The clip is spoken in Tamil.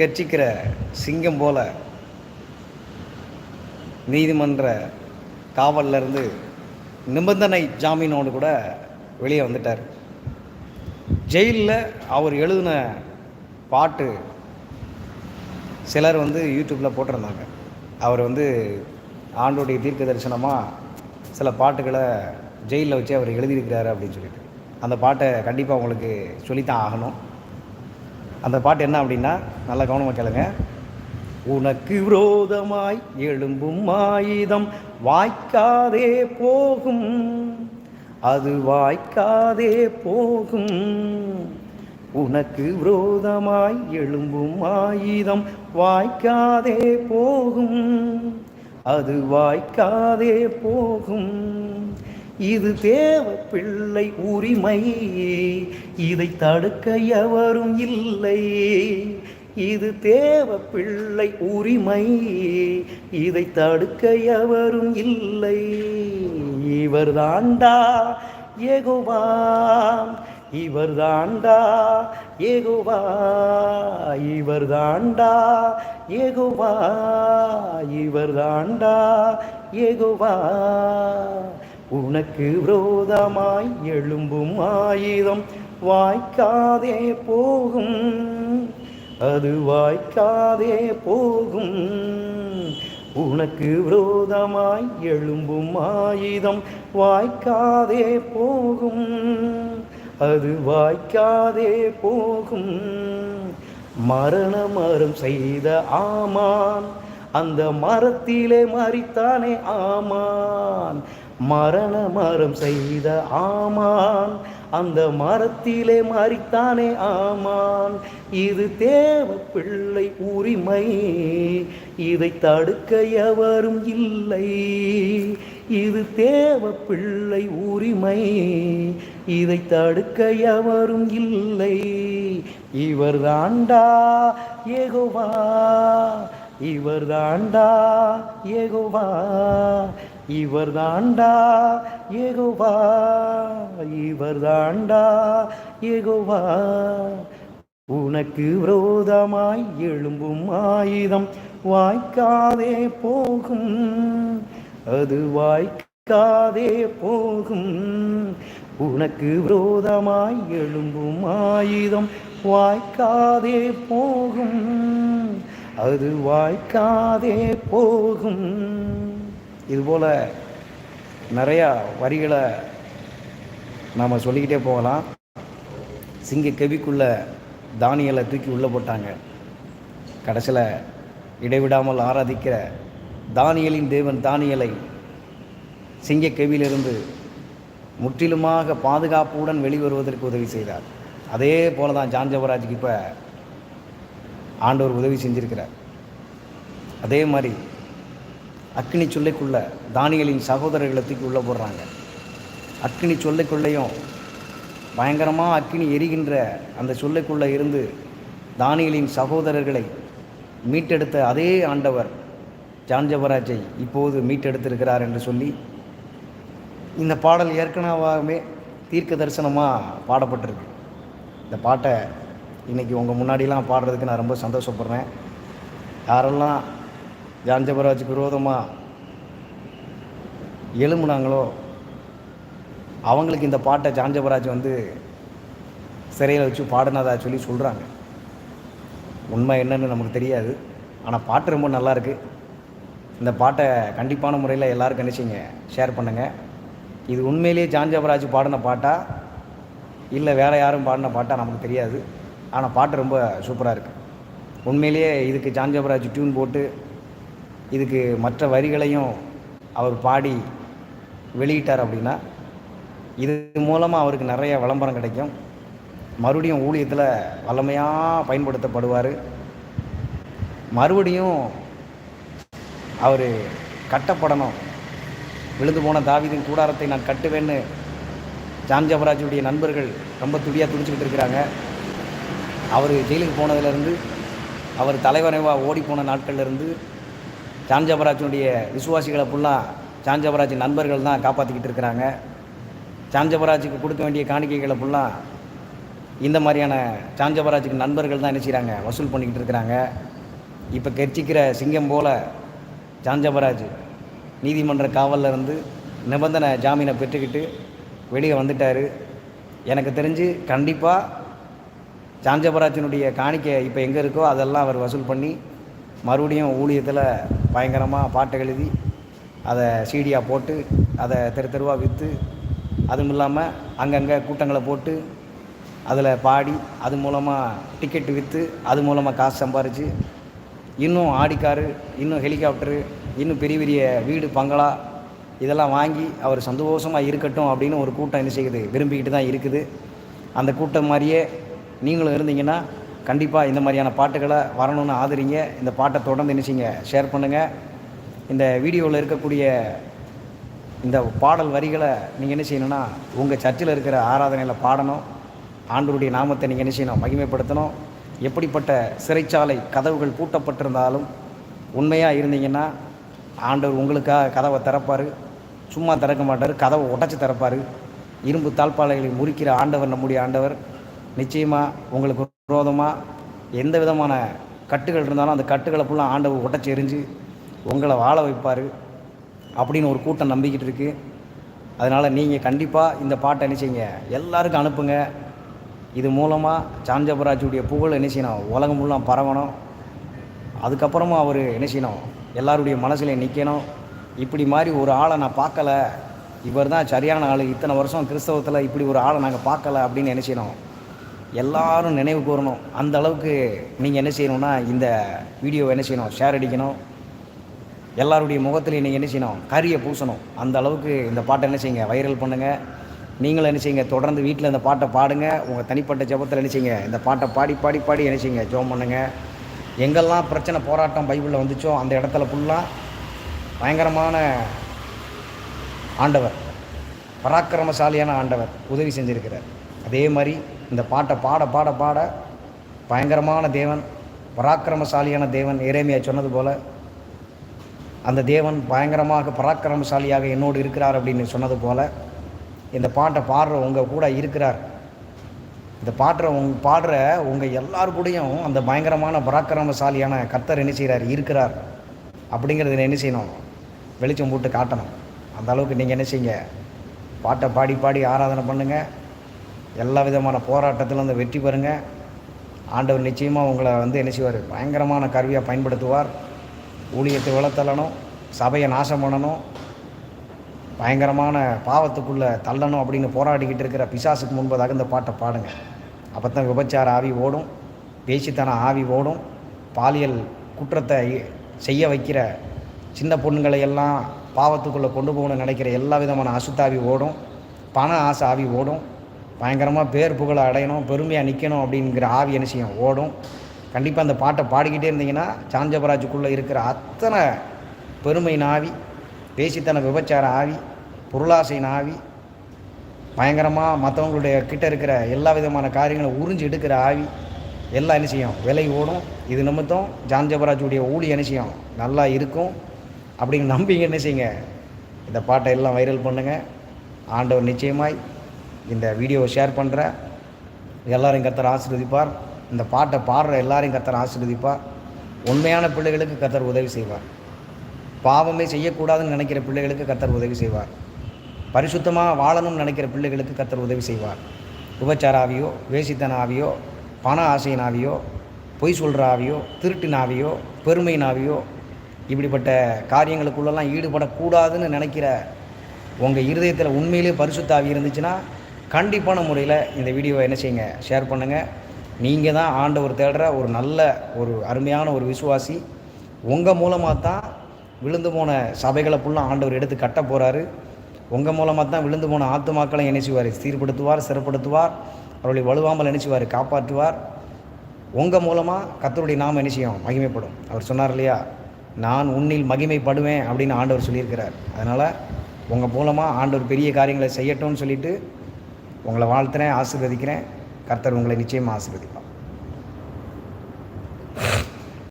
கெர்ச்சிக்கிற சிங்கம் போல நீதிமன்ற காவலிருந்து இருந்து நிபந்தனை ஜாமீனோடு கூட வெளியே வந்துட்டார். ஜெயிலில் அவர் எழுதின பாட்டு சிலர் வந்து யூடியூப்பில் போட்டிருந்தாங்க. அவர் வந்து ஆண்டோடைய தீர்க்க தரிசனமாக சில பாட்டுகளை ஜெயிலில் வச்சு அவர் எழுதியிருக்கிறாரு அப்படின்னு சொல்லிட்டு. அந்த பாட்டை கண்டிப்பாக உங்களுக்கு சொல்லித்தான் ஆகணும். அந்த பாட்டு என்ன அப்படின்னா நல்லா கவனமாக கேளுங்க. உனக்கு விரோதமாய் எழும்பும் ஆயுதம் வாய்க்காதே போகும். அது வாய்க்காதே போகும். உனக்கு விரோதமாய் எழும்பும் ஆயுதம் வாய்க்காதே போகும். அது வாய்க்காதே போகும். இது தேவ பிள்ளை உரிமை இதை தடுக்க எவரும் இல்லை. இது தேவ பிள்ளை உரிமை இதை தடுக்க எவரும் இல்லை. இவர் தாண்டா ஏகோவா இவர் தாண்டா ஏகோவா இவர் தாண்டா ஏகோவா இவர் தாண்டா ஏகோவா உனக்கு விரோதமாய் எழும்பும் ஆயுதம் வாய்க்காதே போகும். அது வாய்க்காதே போகும். உனக்கு விரோதமாய் எழும்பும் ஆயுதம் வாய்க்காதே போகும். அது வாய்க்காதே போகும். மரண மரம் செய்த ஆமான். அந்த மரத்திலே மறித்தானே ஆமான். மரண மரம் செய்த ஆமான். அந்த மரத்திலே மாறித்தானே ஆமான். இது தேவ பிள்ளை உரிமை. இதை தடுக்க எவரும் இல்லை. இது தேவ பிள்ளை உரிமை. இதை தடுக்க எவரும் இல்லை. இவர் தாண்டா ஏகோவா இவர் தாண்டா ஏகோவா இவர் தாண்டா ஏகோவா இவர் தாண்டா ஏகோவா உனக்கு விரோதமாய் எழும்பும் ஆயுதம் வாய்க்காதே போகும். அது வாய்க்காதே போகும். உனக்கு விரோதமாய் எழும்பும் ஆயுதம் வாய்க்காதே போகும். அது வாய்க்காதே போகும். இதுபோல் நிறையா வரிகளை நாம் சொல்லிக்கிட்டே போகலாம். சிங்க கெவிக்குள்ள தானியலை தூக்கி உள்ளே போட்டாங்க. கடைசியில் இடைவிடாமல் ஆராதிக்கிற தானியலின் தேவன் தானியலை சிங்க கெவியிலிருந்து முற்றிலுமாக பாதுகாப்புடன் வெளிவருவதற்கு உதவி செய்தார். அதே போல தான் ஜான் ஜபராஜுக்கு இப்போ ஆண்டவர் உதவி செஞ்சிருக்கிறார். அதே மாதிரி அக்னி சொல்லைக்குள்ள தானியலின் சகோதரர்களை தூக்கி உள்ளே போடுறாங்க. அக்னி சொல்லைக்குள்ளேயும் பயங்கரமாக அக்னி எரிகின்ற அந்த சொல்லைக்குள்ளே இருந்து தானியலின் சகோதரர்களை மீட்டெடுத்த அதே ஆண்டவர் ஜான்ஜபராஜை இப்போது மீட்டெடுத்திருக்கிறார் என்று சொல்லி இந்த பாடல் ஏற்கனவே தீர்க்க தரிசனமாக பாடப்பட்டிருக்கு. இந்த பாட்டை இன்றைக்கி உங்கள் முன்னாடிலாம் பாடுறதுக்கு நான் ரொம்ப சந்தோஷப்படுறேன். யாரெல்லாம் ஜான்ஜபராஜுக்கு விரோதமாக எழும்புனாங்களோ அவங்களுக்கு இந்த பாட்டை ஜான்ஜபராஜ் வந்து சிறையில் வச்சு பாடினதா சொல்லி சொல்கிறாங்க உண்மை என்னன்னு நமக்கு தெரியாது. ஆனால் பாட்டு ரொம்ப நல்லாயிருக்கு இந்த பாட்டை கண்டிப்பான முறையில் எல்லோரும் நினச்சிங்க ஷேர் பண்ணுங்கள் இது உண்மையிலேயே ஜான்ஜபராஜ் பாடின பாட்டா? இல்லை வேறு யாரும் பாடின பாட்டா நமக்கு தெரியாது. ஆனால் பாட்டு ரொம்ப சூப்பராக இருக்குது உண்மையிலேயே இதுக்கு ஜான்ஜபராஜ் டியூன் போட்டு இதுக்கு மற்ற வரிகளையும் அவர் பாடி வெளியிட்டார் அப்படின்னா இது மூலமாக அவருக்கு நிறைய விளம்பரம் கிடைக்கும். மறுபடியும் ஊழியத்தில் வல்லமையாக பயன்படுத்தப்படுவார். மறுபடியும் அவர் கட்டப்படணும். விழுந்து போன தாவிதின் கூடாரத்தை நான் கட்டுவேன்னு ஜான் ஜபராஜுடைய நண்பர்கள் ரொம்ப துடியாக துடிச்சுக்கிட்டு இருக்கிறாங்க. அவர் ஜெயிலுக்கு போனதுலேருந்து அவர் தலைவரைவாக ஓடி போன நாட்கள்லேருந்து சாஞ்சபராஜனுடைய விசுவாசிகளை ஃபுல்லாக சாஞ்சபராஜ் நண்பர்கள் தான் காப்பாற்றிக்கிட்டு இருக்கிறாங்க. சாஞ்சபராஜுக்கு கொடுக்க வேண்டிய காணிக்கைகளை ஃபுல்லாக இந்த மாதிரியான சாஞ்சபராஜுக்கு நண்பர்கள் தான் என்ன செய்கிறாங்க வசூல் பண்ணிக்கிட்டு இருக்கிறாங்க. இப்போ கெர்ச்சிக்கிற சிங்கம் போல் சாஞ்சபராஜ் நீதிமன்ற காவலில் இருந்து நிபந்தனை ஜாமீனை பெற்றுக்கிட்டு வெளியே வந்துட்டார். எனக்கு தெரிஞ்சு கண்டிப்பாக சாஞ்சபராஜனுடைய காணிக்கை இப்போ எங்கே இருக்கோ அதெல்லாம் அவர் வசூல் பண்ணி மறுபடியும் ஊழியத்தில் பயங்கரமாக பாட்டை எழுதி அதை சீடியாக போட்டு அதை தெரு தெருவாக விற்று அதுவும் இல்லாமல் அங்கங்கே கூட்டங்களை போட்டு அதில் பாடி அது மூலமாக டிக்கெட்டு விற்று அது மூலமாக காசு சம்பாரித்து இன்னும் ஆடிக்காரு இன்னும் ஹெலிகாப்டரு இன்னும் பெரிய பெரிய வீடு பங்களா இதெல்லாம் வாங்கி அவர் சந்தோஷமாக இருக்கட்டும் அப்படின்னு ஒரு கூட்டம் என்ன செய்யுது? விரும்பிக்கிட்டு தான் இருக்குது. அந்த கூட்டம் மாதிரியே நீங்களும் இருந்தீங்கன்னா கண்டிப்பாக இந்த மாதிரியான பாட்டுகளை வரணும்னு ஆதரிங்க. இந்த பாட்டை தொடர்ந்து நினச்சிங்க ஷேர் பண்ணுங்கள் இந்த வீடியோவில் இருக்கக்கூடிய இந்த பாடல் வரிகளை நீங்கள் என்ன செய்யணும்னா உங்கள் சர்ச்சில் இருக்கிற ஆராதனையில் பாடணும். ஆண்டவருடைய நாமத்தை நீங்கள் என்ன செய்யணும்? மகிமைப்படுத்தணும். எப்படிப்பட்ட சிறைச்சாலை கதவுகள் பூட்டப்பட்டிருந்தாலும் உண்மையாக இருந்தீங்கன்னா ஆண்டவர் உங்களுக்காக கதவை திறப்பார். சும்மா திறக்க மாட்டார். கதவை உடச்சி திறப்பார். இரும்பு தாழ்பாளைகளை முறிக்கிற ஆண்டவர் நம்முடைய ஆண்டவர். நிச்சயமாக உங்களுக்கு விரோதமாக எந்த விதமான கட்டுகள் இருந்தாலும் அந்த கட்டுகளை ஃபுல்லாக ஆண்டவர் உடச்சி எரிஞ்சு உங்களை வாழ வைப்பார் அப்படின்னு ஒரு கூட்டம் நம்பிக்கிட்டு இருக்குது அதனால் நீங்கள் கண்டிப்பாக இந்த பாட்டை என்ன செய்யுங்க எல்லாருக்கும் அனுப்புங்க. இது மூலமாக சாஞ்சபராஜுடைய புகழ் என்ன செய்யணும் உலகம் ஃபுல்லாக பரவணும். அதுக்கப்புறமா அவர் என்ன செய்யணும் எல்லாருடைய மனசில் நிற்கணும் இப்படி மாதிரி ஒரு ஆளை நான் பார்க்கல. இவர் தான் சரியான ஆள். இத்தனை வருஷம் கிறிஸ்தவத்தில் இப்படி ஒரு ஆளை நாங்கள் பார்க்கல அப்படின்னு என்ன செய்யணும் எல்லாரும் நினைவு கூறணும். அந்த அளவுக்கு நீங்கள் என்ன செய்யணும்னா இந்த வீடியோவை என்ன செய்யணும்? ஷேர் அடிக்கணும். எல்லாருடைய முகத்துலையும் நீங்கள் என்ன செய்யணும்? கரியை பூசணும். அந்த அளவுக்கு இந்த பாட்டை என்ன செய்யுங்க? வைரல் பண்ணுங்கள் நீங்களும் என்ன செய்யுங்க? தொடர்ந்து வீட்டில் இந்த பாட்டை பாடுங்க. உங்கள் தனிப்பட்ட ஜெபத்தில் என்ன செய்யுங்க? இந்த பாட்டை பாடி பாடி பாடி என்ன செய்யுங்க? ஜெபம் பண்ணுங்கள் எங்கெல்லாம் பிரச்சனை போராட்டம் பைபிளில் வந்துச்சோ அந்த இடத்துல ஃபுல்லாக பயங்கரமான ஆண்டவர் பராக்கிரமசாலியான ஆண்டவர் உதவி செஞ்சுருக்கிறார். அதே மாதிரி இந்த பாட்டை பாட பாட பாட பயங்கரமான தேவன் பராக்கிரமசாலியான தேவன் இறைமையா சொன்னது போல் அந்த தேவன் பயங்கரமாக பராக்கிரமசாலியாக என்னோடு இருக்கிறார் அப்படின்னு சொன்னது போல் இந்த பாட்டை பாடுற உங்கள் கூட இருக்கிறார். இந்த பாடுற உங் பாடுற உங்கள் எல்லார் கூடயும் அந்த பயங்கரமான பராக்கிரமசாலியான கர்த்தர் என்ன செய்கிறார் இருக்கிறார். அப்படிங்கிறத என்ன செய்யணும்? வெளிச்சம் போட்டு காட்டணும். அந்த அளவுக்கு நீங்கள் என்ன செய்யுங்க? பாட்டை பாடி பாடி ஆராதனை பண்ணுங்கள் எல்லா விதமான போராட்டத்திலும் அந்த வெற்றி பெறுங்க. ஆண்டவர் நிச்சயமாக உங்களை வந்து என்ன செய்வார்? பயங்கரமான கருவியாக பயன்படுத்துவார். ஊழியத்தை வளர்த்தலணும் சபையை நாசம் பண்ணணும் பயங்கரமான பாவத்துக்குள்ளே தள்ளணும் அப்படின்னு போராடிக்கிட்டு இருக்கிற பிசாசுக்கு முன்பதாக இந்த பாட்டை பாடுங்க. அப்போ தான் விபச்சார ஆவி ஓடும் பேசித்தன ஆவி ஓடும் பாலியல் குற்றத்தை செய்ய வைக்கிற சின்ன பொண்ணுங்களை எல்லாம் பாவத்துக்குள்ளே கொண்டு போகணும்னு நினைக்கிற எல்லா விதமான அசுத்தாவி ஓடும் பண ஆசை ஆவி ஓடும் பயங்கரமாக பேர் புகழை அடையணும் பெருமையாக நிற்கணும் அப்படிங்கிற ஆவி என்ன செய்யும்? ஓடும். கண்டிப்பாக அந்த பாட்டை பாடிக்கிட்டே இருந்தீங்கன்னா சாஞ்சபராஜுக்குள்ளே இருக்கிற அத்தனை பெருமை ஆவி பேசித்தன விபச்சார ஆவி பொருளாசை ஆவி பயங்கரமாக மற்றவங்களுடைய கிட்ட இருக்கிற எல்லா விதமான காரியங்களும் உறிஞ்சு எடுக்கிற ஆவி எல்லாம் என்ன செய்யும்? விலை ஓடும். இது நிமித்தம் ஜான்ஜபராஜுடைய ஊழி என்ன செய்யும்? நல்லா இருக்கும். அப்படின்னு நம்பிங்க என்ன செய்யுங்க? இந்த பாட்டை எல்லாம் வைரல் பண்ணுங்கள் ஆண்டவர் நிச்சயமாய் இந்த வீடியோவை ஷேர் பண்ணுற எல்லாரையும் கத்தர் ஆசீர்வதிப்பார். இந்த பாட்டை பாடுற எல்லாரையும் கத்தர் ஆசீர்வதிப்பார். உண்மையான பிள்ளைகளுக்கு கத்தர் உதவி செய்வார். பாவமே செய்யக்கூடாதுன்னு நினைக்கிற பிள்ளைகளுக்கு கத்தர் உதவி செய்வார். பரிசுத்தமாக வாழணும்னு நினைக்கிற பிள்ளைகளுக்கு கத்தர் உதவி செய்வார். உபச்சாராவியோ வேசித்தனாவியோ பண ஆசையினாவியோ பொய் சொல்கிற ஆவியோ திருட்டின் இப்படிப்பட்ட காரியங்களுக்குள்ளெல்லாம் ஈடுபடக்கூடாதுன்னு நினைக்கிற உங்கள் இருதயத்தில் உண்மையிலே பரிசுத்தாவி இருந்துச்சுன்னா கண்டிப்பான முறையில் இந்த வீடியோவை என்ன செய்யுங்க? ஷேர் பண்ணுங்கள் நீங்கள் தான் ஆண்டவர் தேடுற ஒரு நல்ல ஒரு அருமையான ஒரு விசுவாசி. உங்கள் மூலமாக தான் விழுந்து போன சபைகளை ஃபுல்லாக ஆண்டவர் எடுத்து கட்ட போகிறாரு உங்கள் மூலமாக தான் விழுந்து போன ஆத்துமாக்களை இணைச்சுவார் சீர்படுத்துவார் சிறப்படுத்துவார். அவர்களை வலுவாமல் இணைச்சுவார் காப்பாற்றுவார். உங்கள் மூலமாக கத்தருடைய நாம என்ன செய்யும்? மகிமைப்படும். அவர் சொன்னார் இல்லையா? நான் உன்னில் மகிமைப்படுவேன் அப்படின்னு ஆண்டவர் சொல்லியிருக்கிறார். அதனால் உங்கள் மூலமாக ஆண்டவர் பெரிய காரியங்களை செய்யட்டும்னு சொல்லிவிட்டு உங்களை வாழ்த்துறேன் ஆசீர்வதிக்கிறேன். கர்த்தர் உங்களை நிச்சயமாக ஆசீர்வதிப்பார்.